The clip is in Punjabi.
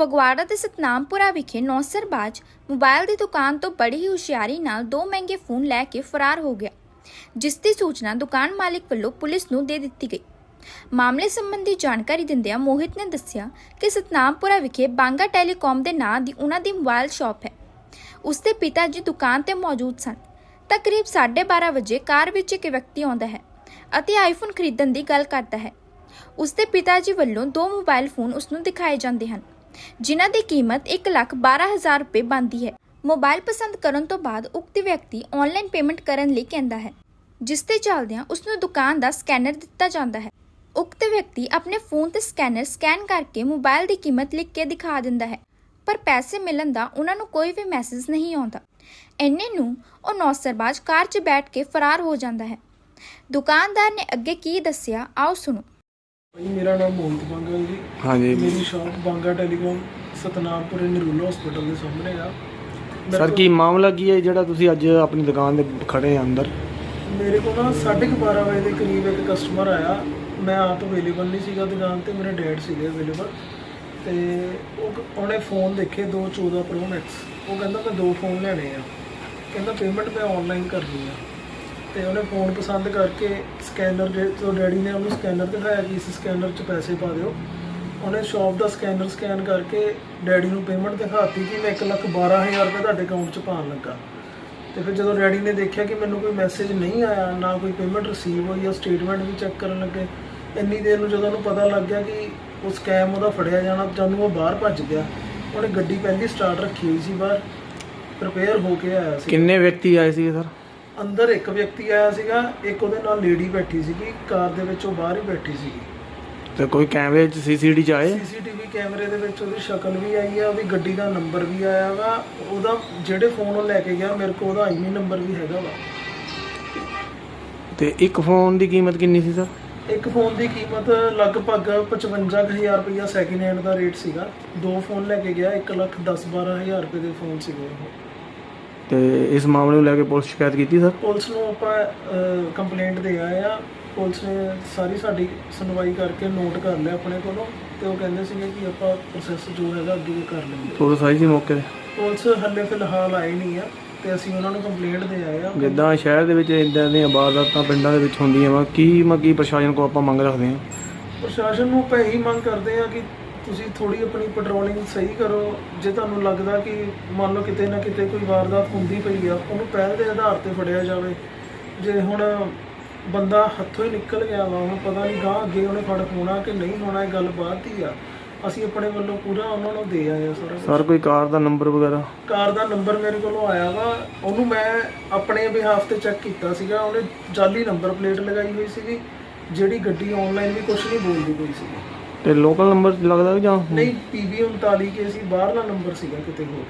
ਫਗਵਾੜਾ ਦੇ ਸਤਨਾਮਪੁਰਾ ਵਿਖੇ ਨੌਸਰਬਾਜ ਮੋਬਾਈਲ ਦੀ ਦੁਕਾਨ ਤੋਂ ਬੜੀ ਹੀ ਹੁਸ਼ਿਆਰੀ ਨਾਲ ਦੋ ਮਹਿੰਗੇ ਫੋਨ ਲੈ ਕੇ ਫਰਾਰ ਹੋ ਗਿਆ, ਜਿਸ ਦੀ ਸੂਚਨਾ ਦੁਕਾਨ ਮਾਲਕ ਵੱਲੋਂ ਪੁਲਿਸ ਨੂੰ ਦੇ ਦਿੱਤੀ ਗਈ। ਮਾਮਲੇ ਸੰਬੰਧੀ ਜਾਣਕਾਰੀ ਦਿੰਦਿਆਂ ਮੋਹਿਤ ਨੇ ਦੱਸਿਆ ਕਿ ਸਤਨਾਮਪੁਰਾ ਵਿਖੇ ਬਾਂਗਾ ਟੈਲੀਕਾਮ ਦੇ ਨਾਂ ਦੀ ਉਹਨਾਂ ਦੀ ਮੋਬਾਈਲ ਸ਼ਾਪ ਹੈ। ਉਸ ਦੇ ਪਿਤਾ ਜੀ ਦੁਕਾਨ ਤੇ ਮੌਜੂਦ ਸਨ। ਤਕਰੀਬ ਕਰੀਬ 12:30 ਵਜੇ ਕਾਰ ਵਿੱਚ ਇੱਕ ਵਿਅਕਤੀ ਆਉਂਦਾ ਹੈ ਅਤੇ ਆਈਫੋਨ ਖਰੀਦਣ ਦੀ ਗੱਲ ਕਰਦਾ ਹੈ। ਉਸ ਦੇ ਪਿਤਾ ਜੀ ਵੱਲੋਂ ਦੋ ਮੋਬਾਈਲ ਫੋਨ ਉਸ ਨੂੰ ਦਿਖਾਏ ਜਾਂਦੇ ਹਨ। ਜਿਨ੍ਹਾਂ ਦੀ ਕੀਮਤ 112000 ਰੁਪਏ ਬਣਦੀ ਹੈ। ਮੋਬਾਈਲ ਪਸੰਦ ਕਰਨ ਤੋਂ ਬਾਅਦ ਉਕਤ ਵਿਅਕਤੀ ਆਨਲਾਈਨ ਪੇਮੈਂਟ ਕਰਨ ਲਈ ਕਹਿੰਦਾ ਹੈ, ਜਿਸ ਤੇ ਚੱਲਦਿਆਂ ਉਸ ਨੂੰ ਦੁਕਾਨ ਦਾ ਸਕੈਨਰ ਦਿੱਤਾ ਜਾਂਦਾ ਹੈ। ਉਕਤ ਵਿਅਕਤੀ ਆਪਣੇ ਫੋਨ ਤੇ ਸਕੈਨਰ ਸਕੈਨ ਕਰਕੇ ਮੋਬਾਈਲ ਦੀ ਕੀਮਤ ਲਿਖ ਕੇ ਦਿਖਾ ਦਿੰਦਾ ਹੈ, ਪਰ ਪੈਸੇ ਮਿਲਣ ਦਾ ਉਹਨਾਂ ਨੂੰ ਕੋਈ ਵੀ ਮੈਸੇਜ ਨਹੀਂ ਆਉਂਦਾ। ਇੰਨੇ ਨੂੰ ਉਹ ਨੌਸਰਬਾਜ਼ ਕਾਰ 'ਚ ਬੈਠ ਕੇ ਫਰਾਰ ਹੋ ਜਾਂਦਾ ਹੈ। ਦੁਕਾਨਦਾਰ ਨੇ ਅੱਗੇ ਕੀ ਦੱਸਿਆ, ਆਓ ਸੁਣੋ। ਭਾਈ ਮੇਰਾ ਨਾਮ ਮੋਹਿਤ ਬਾਂਗਾ ਹੈ ਜੀ। ਹਾਂਜੀ। ਮੇਰੀ shop Banga telecom Satnampur Narula hospital ਦੇ ਸਾਹਮਣੇ ਆ। ਮੇਰੇ ਸਰ ਕੋਲ- ਕੀ ਮਾਮਲਾ ਕੀ ਹੈ ਜਿਹੜਾ ਤੁਸੀਂ ਅੱਜ ਆਪਣੀ ਦੁਕਾਨ ਦੇ ਖੜੇ ਆ ਅੰਦਰ? ਮੇਰੇ ਕੋਲ ਨਾ 12:30 ਵਜੇ ਦੇ ਕਰੀਬ ਇੱਕ ਕਸਟਮਰ ਆਇਆ। ਮੈਂ ਆਪ ਅਵੇਲੇਬਲ ਨਹੀਂ ਸੀਗਾ ਦੁਕਾਨ ਤੇ ਮੇਰੇ ਡੈਡ ਸੀਗੇ ਅਵੇਲੇਬਲ ਤੇ ਉਹ ਉਹਨੇ ਫੋਨ ਦੇਖੇ ਦੋ 14 Pro Max ਉਹ ਕਹਿੰਦਾ ਮੈਂ ਦੋ ਫੋਨ ਲੈਣੇ ਆ। ਕਹਿੰਦਾ ਪੇਮੈਂਟ ਮੈਂ ਆਨਲਾਈਨ ਕਰਨੀ ਆ। ਤੇ ਉਹਨੇ ਫੋਨ ਪਸੰਦ ਕਰਕੇ ਸਕੈਨਰ ਜੇ ਤੋਂ ਡੈਡੀ ਨੇ ਉਹਨੂੰ ਸਕੈਨਰ ਦਿਖਾਇਆ ਕਿ ਇਸ ਸਕੈਨਰ 'ਚ ਪੈਸੇ ਪਾ ਦਿਓ। ਉਹਨੇ ਸ਼ਾਪ ਦਾ ਸਕੈਨਰ ਸਕੈਨ ਕਰਕੇ ਡੈਡੀ ਨੂੰ ਪੇਮੈਂਟ ਦਿਖਾਤੀ ਕਿ ਮੈਂ 112000 ਰੁਪਏ ਤੁਹਾਡੇ ਅਕਾਊਂਟ 'ਚ ਪਾਉਣ ਲੱਗਾ। ਤੇ ਫਿਰ ਜਦੋਂ ਡੈਡੀ ਨੇ ਦੇਖਿਆ ਕਿ ਮੈਨੂੰ ਕੋਈ ਮੈਸੇਜ ਨਹੀਂ ਆਇਆ, ਨਾ ਕੋਈ ਪੇਮੈਂਟ ਰਿਸੀਵ ਹੋਈ ਜਾਂ ਸਟੇਟਮੈਂਟ ਵੀ ਚੈੱਕ ਕਰਨ ਲੱਗੇ, ਇੰਨੀ ਦੇਰ ਨੂੰ ਜਦੋਂ ਉਹਨੂੰ ਪਤਾ ਲੱਗ ਗਿਆ ਕਿ ਉਹ ਸਕੈਮ ਉਹਦਾ ਫੜਿਆ ਜਾਣਾ ਜਦੋਂ ਉਹ ਬਾਹਰ ਭੱਜ ਗਿਆ। ਉਹਨੇ ਗੱਡੀ ਪਹਿਲੀ ਸਟਾਰਟ ਰੱਖੀ ਹੋਈ ਸੀ ਬਾਹਰ ਪ੍ਰਿਪੇਅਰ ਹੋ ਕੇ ਆਇਆ ਸੀ। ਕਿੰਨੇ ਵਿਅਕਤੀ ਆਏ ਸੀ ਸਰ? ਅੰਦਰ ਇੱਕ ਵਿਅਕਤੀ ਆਇਆ ਸੀਗਾ ਇੱਕ ਉਹਦੇ ਨਾਲ ਲੇਡੀ ਬੈਠੀ ਸੀਗੀ ਕਾਰ ਦੇ ਵਿੱਚ ਉਹ ਬਾਹਰ ਹੀ ਬੈਠੀ ਸੀਗੀ। ਤੇ ਕੋਈ ਕੈਮਰੇ 'ਚ ਸੀਸੀਟੀ 'ਚ ਆਏ? ਸੀਸੀਟੀਵੀ ਕੈਮਰੇ ਦੇ ਵਿੱਚ ਉਹਦੀ ਸ਼ਕਲ ਵੀ ਆਈ ਆ ਉਹਦੀ ਗੱਡੀ ਦਾ ਨੰਬਰ ਵੀ ਆਇਆ ਵਾ ਉਹਦਾ ਜਿਹੜੇ ਫੋਨ ਉਹ ਲੈ ਕੇ ਗਿਆ ਮੇਰੇ ਕੋਲ ਉਹਦਾ ਆਈਮੀ ਨੰਬਰ ਵੀ ਹੈਗਾ ਵਾ। ਤੇ ਇੱਕ ਫੋਨ ਦੀ ਕੀਮਤ ਕਿੰਨੀ ਸੀ ਸਰ? ਇੱਕ ਫੋਨ ਦੀ ਕੀਮਤ ਲਗਭਗ 55000 ਰੁਪਇਆ ਸੈਕਿੰਡ ਹੈਂਡ ਦਾ ਰੇਟ ਸੀਗਾ। ਦੋ ਫੋਨ ਲੈ ਕੇ ਗਿਆ 1 ਲੱਖ 10 12000 ਰੁਪਏ ਦੇ ਫੋਨ ਸੀਗੇ ਉਹ। ਤੇ ਇਸ ਮਾਮਲੇ ਨੂੰ ਲੈ ਕੇ ਪੁਲਿਸ ਸ਼ਿਕਾਇਤ ਕੀਤੀ ਸਰ? ਪੁਲਿਸ ਨੂੰ ਆਪਾਂ ਕੰਪਲੇਂਟ ਦੇ ਆਏ ਆ। ਪੁਲਿਸ ਨੇ ਸਾਰੀ ਸਾਡੀ ਸੁਣਵਾਈ ਕਰਕੇ ਨੋਟ ਕਰ ਲਿਆ ਆਪਣੇ ਕੋਲੋਂ ਤੇ ਉਹ ਕਹਿੰਦੇ ਸੀਗੇ ਕਿ ਆਪਾਂ ਪ੍ਰੋਸੈਸ ਜੋ ਹੈਗਾ ਅੱਗੇ ਕਰ ਲੈਂਦੇ ਪੁਲਿਸ ਆਈ ਸੀ ਮੌਕੇ ਤੇ? ਪੁਲਿਸ ਹੱਲੇ ਫਿਲਹਾਲ ਆਈ ਨਹੀਂ ਆ ਤੇ ਅਸੀਂ ਉਹਨਾਂ ਨੂੰ ਕੰਪਲੇਂਟ ਦੇ ਆਏ ਆ। ਜਿੱਦਾਂ ਸ਼ਹਿਰ ਦੇ ਵਿੱਚ ਇਦਾਂ ਦੀਆਂ ਵਾਰਦਾਤਾਂ ਪਿੰਡਾਂ ਦੇ ਵਿੱਚ ਹੁੰਦੀਆਂ ਵਾ ਕੀ ਮ ਕੀ ਪ੍ਰਸ਼ਾਸਨ ਕੋ ਆਪਾਂ ਮੰਗ ਰੱਖਦੇ ਹਾਂ ਪ੍ਰਸ਼ਾਸਨ ਨੂੰ ਆਪਾਂ ਇਹੀ ਮੰਗ ਕਰਦੇ ਆ ਕਿ ਤੁਸੀਂ ਥੋੜੀ ਆਪਣੀ ਪੈਟਰੋਲਿੰਗ ਸਹੀ ਕਰੋ। ਜੇ ਤੁਹਾਨੂੰ ਲੱਗਦਾ ਕਿ ਮੰਨ ਲਓ ਕਿਤੇ ਨਾ ਕਿਤੇ ਕੋਈ ਵਾਰਦਾਤ ਹੁੰਦੀ ਪਈ ਆ ਉਹਨੂੰ ਪਹਿਲ ਦੇ ਆਧਾਰ ਤੇ ਫੜਿਆ ਜਾਵੇ। ਜੇ ਹੁਣ ਬੰਦਾ ਹੱਥੋਂ ਹੀ ਨਿਕਲ ਗਿਆ ਵਾ ਉਹਨੂੰ ਪਤਾ ਨਹੀਂ ਗਾਂ ਅੱਗੇ ਉਹਨੇ ਫੜ ਹੋਣਾ ਕਿ ਨਹੀਂ ਹੋਣਾ ਇਹ ਗੱਲ ਬਾਅਦ ਦੀ ਆ। ਅਸੀਂ ਆਪਣੇ ਵੱਲੋਂ ਪੂਰਾ ਉਹਨਾਂ ਨੂੰ ਦੇ ਆਏ ਆ ਸਾਰਾ। ਸਰ ਕੋਈ ਕਾਰ ਦਾ ਨੰਬਰ ਵਗੈਰਾ? ਕਾਰ ਦਾ ਨੰਬਰ ਮੇਰੇ ਕੋਲੋਂ ਆਇਆ ਵਾ। ਉਹਨੂੰ ਮੈਂ ਆਪਣੇ ਬਿਹਾਫ ਤੇ ਚੈੱਕ ਕੀਤਾ ਸੀਗਾ। ਉਹਨੇ ਜਾਲੀ ਨੰਬਰ ਪਲੇਟ ਲਗਾਈ ਹੋਈ ਸੀਗੀ। ਜਿਹੜੀ ਗੱਡੀ ਆਨਲਾਈਨ ਵੀ ਕੁਝ ਨਹੀਂ ਬੋਲਦੀ ਪਈ ਸੀਗੀ। ਤੇ ਲੋਕਲ ਨੰਬਰ ਲੱਗਦਾ ਜਾਂ ਨਹੀਂ PB 39 ਕੇ ਸੀ, ਬਾਹਰਲਾ ਨੰਬਰ ਸੀਗਾ ਕਿਤੇ ਹੋਰ।